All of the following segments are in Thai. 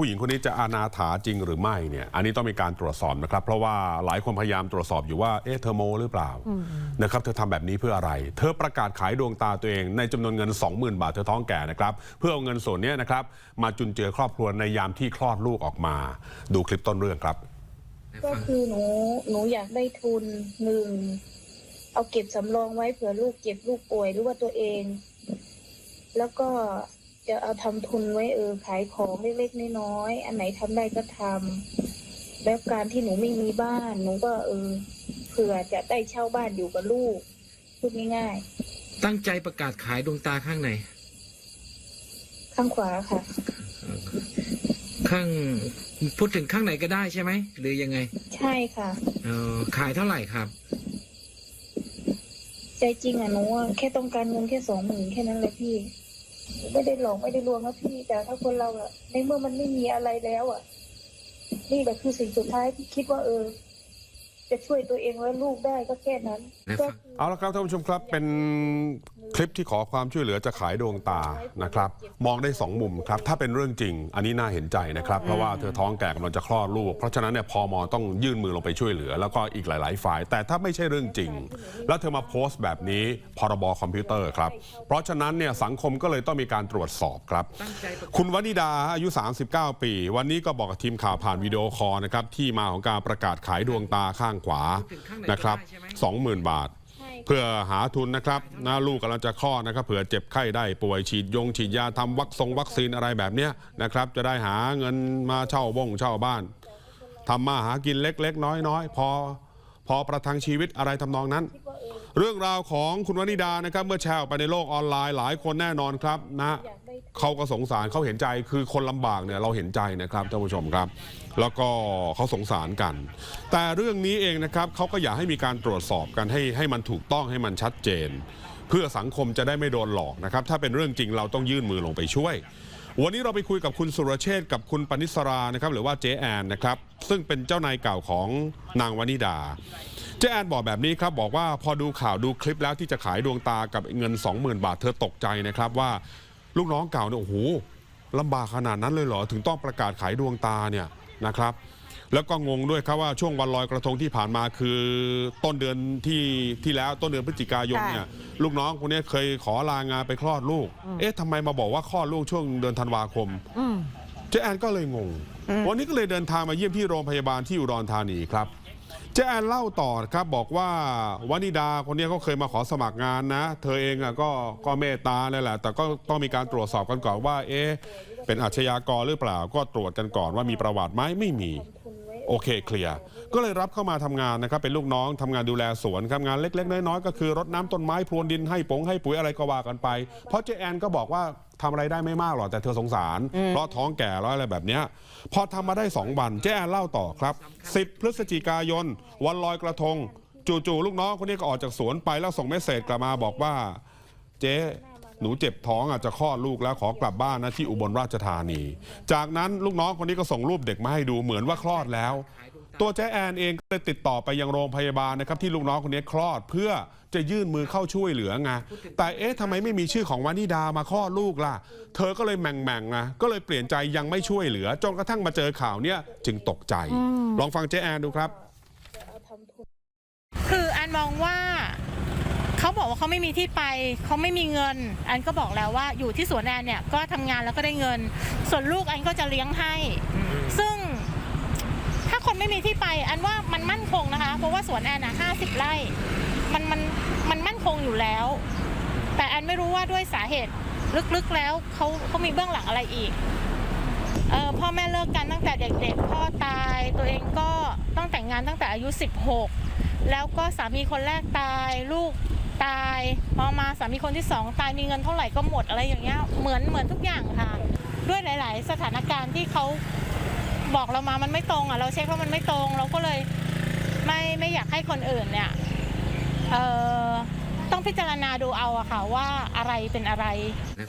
ผู้หญิงคนนี้จะอานาถาจริงหรือไม่เนี่ยอันนี้ต้องมีการตรวจสอบนะครับ เพราะว่าหลายคนพยายามตรวจสอบอยู่ว่าเอ๊ะเธอโมหรือเปล่านะครับเธอทำแบบนี้เพื่ออะไร เธอประกาศขายดวงตาตัวเอง ในจำนวนเงิน 20,000 บาทเธอท้องแก่นะครับเพื่อเอาเงินส่วนเนี้ยนะครับมาจุนเจือครอบครัวในยามที่คลอดลูกออกมา ดูคลิปต้นเรื่องครับ ก็คือหนูหนูอยากได้ทุนหนึ่งเอาเก็บสำรองไว้เผื่อลูกเจ็บลูกป่วยหรือว่าตัวเอง แล้วก็ จะเอาทำทุนไว้เออขายของเล็กๆน้อยๆอันไหนทำได้ก็ทำแล้วการที่หนูไม่มีบ้านหนูก็เออเผื่อจะได้เช่าบ้านอยู่กับลูกพูดง่ายตั้งใจประกาศขายดวงตาข้างไหนๆข้างขวาค่ะ ข้างพูดถึงข้างไหนก็ได้ใช่ไหมหรือยังไง ใช่ค่ะเออขายเท่าไหร่ครับใจจริงอะหนูอะแค่ต้องการเงินแค่สองหมื่นแค่นั้นแหละพี่หนู ไม่ได้หลอกไม่ได้ลวงนะพี่ แต่ถ้าคนเราอะในเมื่อมันไม่มีอะไรแล้วอะนี่แหละคือสิ่งสุดท้ายที่คิดว่าเออ จะช่วยตัวเองและลูกได้ก็แค่นั้นไหนฟังก็คือเอาละครับท่านผู้ชมครับเป็นคลิปที่ขอความช่วยเหลือจะขายดวงตานะครับ มองได้สองมุมครับ ถ้าเป็นเรื่องจริง อันนี้น่าเห็นใจนะครับ เพราะว่าเธอท้องแก่กำลังจะคลอดลูก เพราะฉะนั้นเนี่ยพมต้องยื่นมือลงไปช่วยเหลือ แล้วก็อีกหลาย ๆ ฝ่าย แต่ถ้าไม่ใช่เรื่องจริง แล้วเธอมาโพสต์แบบนี้พรบคอมพิวเตอร์ครับ เพราะฉะนั้นเนี่ยสังคมก็เลยต้องมีการตรวจสอบครับตั้งใจประกาศคุณวนิดาอายุ 39 ปี วันนี้ก็บอกกับทีมข่าวผ่านวิดีโอคอลนะครับที่มาของการประกาศขายดวงตาข้างขวานะครับ20,000 บาทใช่เพื่อหาทุนนะครับนะลูกกำลังจะคลอดนะครับเผื่อเจ็บไข้ได้ป่วยฉีดยงฉีดยาทำวัคซงวัคซีนอะไรแบบเนี้ยนะครับ จะได้หาเงินมาเช่าบ้งเช่าบ้านทำมาหากินเล็กๆ น้อยๆ พอพอประทังชีวิตอะไรทำนองนั้นคิดว่าเออเรื่องราวของคุณวนิดานะครับ เมื่อแชร์ออกไปในโลกออนไลน์หลายคนแน่นอนครับนะอยากได้ เขาก็สงสารเขาเห็นใจคือคนลำบากเนี่ยเราเห็นใจนะครับท่านผู้ชมครับ แล้วก็เขาสงสารกัน แต่เรื่องนี้เองนะครับเขาก็อยากให้มีการตรวจสอบกันให้ให้มันถูกต้องให้มันชัดเจน เพื่อสังคมจะได้ไม่โดนหลอกนะครับ ถ้าเป็นเรื่องจริงเราต้องยื่นมือลงไปช่วย วันนี้เราไปคุยกับคุณสุรเชษกับคุณปณิสรานะครับหรือว่าเจ๊แอนนะครับซึ่งเป็นเจ้านายเก่าของนางวนิดาเจ๊แอนบอกแบบนี้ครับบอกว่าพอดูข่าวดูคลิปแล้วที่จะขายดวงตากับเงิน 20,000 บาทเธอตกใจนะครับว่า ลูกน้องเก่าเนี่ยโอ้โหลำบากขนาดนั้นเลยเหรอ ถึงต้องประกาศขายดวงตาเนี่ยนะครับ แล้วก็งงด้วยครับว่าช่วงวันลอยกระทงที่ผ่านมาคือต้นเดือนที่ที่แล้วต้นเดือนพฤศจิกายนเนี่ยลูกน้องคนนี้เคยขอลางานไปคลอดลูก เอ๊ะทำไมมาบอกว่าคลอดลูกช่วงเดือนธันวาคมเจ๊แอนก็เลยงง วันนี้ก็เลยเดินทางมาเยี่ยมที่โรงพยาบาลที่อุดรธานีครับ เจ๊แอนเล่าต่อครับบอกว่าวนิดาคนนี้เขาเคยมาขอสมัครงานนะ เธอเองอะก็ก็เมตตาเลยแหละ แต่ก็ต้องมีการตรวจสอบกันก่อนว่า เอ๊ะเป็นอาชญากรหรือเปล่า ก็ตรวจกันก่อนว่ามีประวัติไหมไม่มี โอเคเคลียร์ก็เลยรับเข้ามาทำงานนะครับ เป็นลูกน้องทำงานดูแลสวนครับงานเล็ก ๆ น้อยๆก็คือรดน้ำต้นไม้พรวนดินให้ปงให้ปุ๋ยอะไรก็ว่ากันไป เพราะเจ๊แอนก็บอกว่า ทำอะไรได้ไม่มากหรอกแต่เธอสงสาร เพราะท้องแก่แล้วอะไรแบบเนี้ยพอทำมาได้ 2 วันเจแอนเล่าต่อครับ 10 พฤศจิกายน วันลอยกระทง จู่ๆลูกน้องคนนี้ก็ออกจากสวนไปแล้วส่งเมสเซจกลับมาบอกว่า เจ๊หนูเจ็บท้องอาจจะคลอดลูกแล้วขอกลับบ้านนะที่อุบลราชธานี จากนั้นลูกน้องคนนี้ก็ส่งรูปเด็กมาให้ดูเหมือนว่าคลอดแล้ว ตัวเจ๊แอนเองก็เลยติดต่อไปยังโรงพยาบาลนะครับที่ลูกน้องคนนี้คลอดเพื่อจะยื่นมือเข้าช่วยเหลือไงแต่เอ๊ะทำไมไม่มีชื่อของวานิดามาคลอดลูกล่ะ เธอก็เลยแหม่งๆนะก็เลยเปลี่ยนใจยังไม่ช่วยเหลือจนกระทั่งมาเจอข่าวเนี้ยจึงตกใจ ลองฟังเจ๊แอนดูครับจะเอาทำทุนคืออันมองว่าเขาบอกว่าเขาไม่มีที่ไปเขาไม่มีเงินอันก็บอกแล้วว่าอยู่ที่สวนแอนเนี่ยก็ทำงานแล้วก็ได้เงิน ส่วนลูกอันก็จะเลี้ยงให้ ซึ่งถ้า คนไม่มีที่ไป อันว่ามันมั่นคงนะคะ เพราะว่าสวนแอนอะห้าสิบไร่ มันมันมันมั่นคงอยู่แล้ว แต่อันไม่รู้ว่าด้วยสาเหตุลึกๆแล้วเขาเขามีเบื้องหลังอะไรอีกเออพ่อแม่เลิกกันตั้งแต่เด็กๆ พ่อตายตัวเองก็ต้องแต่งงานตั้งแต่อายุ 16 แล้วก็สามีคนแรกตาย ลูกตายพอมาสามีคนที่สองตายมีเงินเท่าไหร่ก็หมดอะไรอย่างเงี้ยเหมือนเหมือนทุกอย่างค่ะ ด้วยหลาย ๆ สถานการณ์ที่เขา บอกเรามามันไม่ตรงอะเราเช็คว่ามันไม่ตรง เราก็เลยไม่ไม่อยากให้คนอื่นเนี่ยเออต้องพิจารณาดูเอาอะค่ะว่าอะไรเป็นอะไร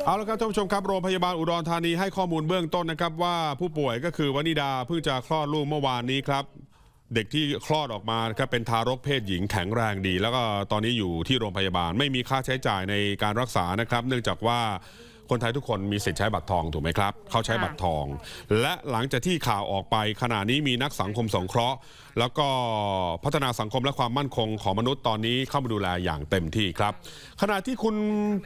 เอาละครับท่านผู้ชมครับโรงพยาบาลอุดรธานีให้ข้อมูลเบื้องต้นนะครับ ว่าผู้ป่วยก็คือวนิดาเพิ่งจะคลอดลูกเมื่อวานนี้ครับ เด็กที่คลอดออกมาครับเป็นทารกเพศหญิงแข็งแรงดี แล้วก็ตอนนี้อยู่ที่โรงพยาบาลไม่มีค่าใช้จ่ายในการรักษานะครับ เนื่องจากว่า คนไทยทุกคนมีสิทธิ์ใช้บัตรทองถูกไหมครับ เขาใช้บัตรทอง และหลังจากที่ข่าวออกไปขณะนี้มีนักสังคมสงเคราะห์ แล้วก็พัฒนาสังคมและความมั่นคงของมนุษย์ตอนนี้เข้ามาดูแลอย่างเต็มที่ครับ ขณะที่คุณ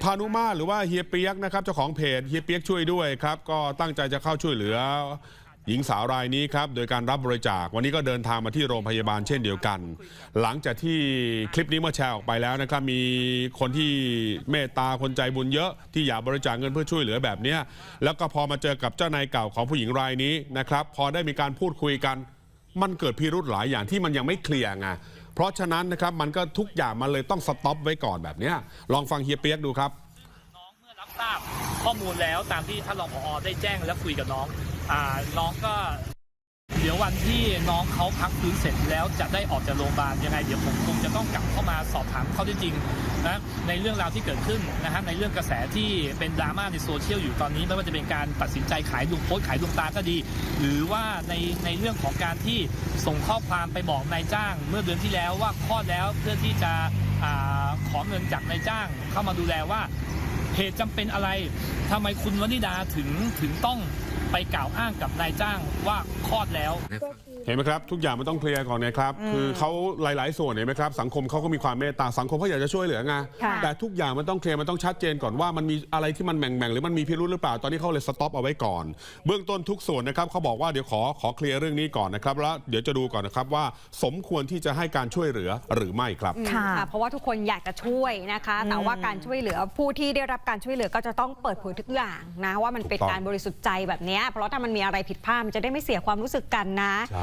พานุมาตรหรือว่าเฮียเปียกนะครับเจ้าของเพจเฮียเปียกช่วยด้วยครับก็ตั้งใจจะเข้าช่วยเหลือ หญิงสาวรายนี้ครับโดยการรับบริจาควันนี้ก็เดินทางมาที่โรงพยาบาลเช่นเดียวกัน หลังจากที่คลิปนี้เมื่อแชร์ออกไปแล้วนะครับมีคนที่เมตตาคนใจบุญเยอะที่อยากบริจาคเงินเพื่อช่วยเหลือแบบนี้แล้วก็พอมาเจอกับเจ้านายเก่าของผู้หญิงรายนี้นะครับพอได้มีการพูดคุยกัน มันเกิดพิรุธหลายอย่างที่มันยังไม่เคลียร์ไงเพราะฉะนั้นนะครับมันก็ทุกอย่างมันเลยต้องสต็อปไว้ก่อนแบบนี้ลองฟังเฮียเปียกดูครับน้องเมื่อรับทราบข้อมูลแล้วตามที่ท่านรองผอได้แจ้งและคุยกับน้อง น้องก็เดี๋ยววันที่น้องเขาพักฟื้นเสร็จแล้วจะได้ออกจากโรงพยาบาลยังไงเดี๋ยวผมคงจะต้องกลับเข้ามาสอบถามข้อเท็จจริงนะในเรื่องราวที่เกิดขึ้นนะฮะในเรื่องกระแสที่เป็นดราม่าในโซเชียลอยู่ตอนนี้ไม่ว่าจะเป็นการตัดสินใจขายดวงโพสขายดวงตาก็ดี หรือว่าในในเรื่องของการที่ส่งข้อความไปบอกนายจ้าง เมื่อเดือนที่แล้วว่าคลอดแล้วเพื่อที่จะอขอเงินจากนายจ้างเข้ามาดูแลว่า เหตุจำเป็นอะไรทำไมคุณวนิดาถึงถึงต้องไปกล่าวอ้างกับนายจ้างว่าคลอดแล้วก็คือ เห็นไหมครับ ทุกอย่างมันต้องเคลียร์ก่อนนะครับ คือเขาหลาย ๆ ส่วนเห็นไหมครับ สังคมเขาก็มีความเมตตาสังคมเขาอยากจะช่วยเหลือไงค่ะแต่ทุกอย่างมันต้องเคลียร์มันต้องชัดเจนก่อนว่ามันมีอะไรที่มันแหม่งๆหรือมันมีพิรุธหรือเปล่าตอนนี้เขาเลยสต็อปเอาไว้ก่อน เบื้องต้นทุกส่วนนะครับเขาบอกว่าเดี๋ยวขอขอเคลียร์เรื่องนี้ก่อนนะครับแล้วเดี๋ยวจะดูก่อนนะครับว่าสมควรที่จะให้การช่วยเหลือหรือไม่ครับค่ะ เพราะว่าทุกคนอยากจะช่วยนะคะ แต่ว่าการช่วยเหลือผู้ที่ได้รับการช่วยเหลือก็จะต้องเปิดเผยทุกอย่างนะว่ามันเป็นถูกต้องการบริสุทธิ์ใจแบบเนี้ยเพราะถ้ามันมีอะไรผิดพลาดมันจะได้ไม่เสียความรู้สึกกันนะ ใช่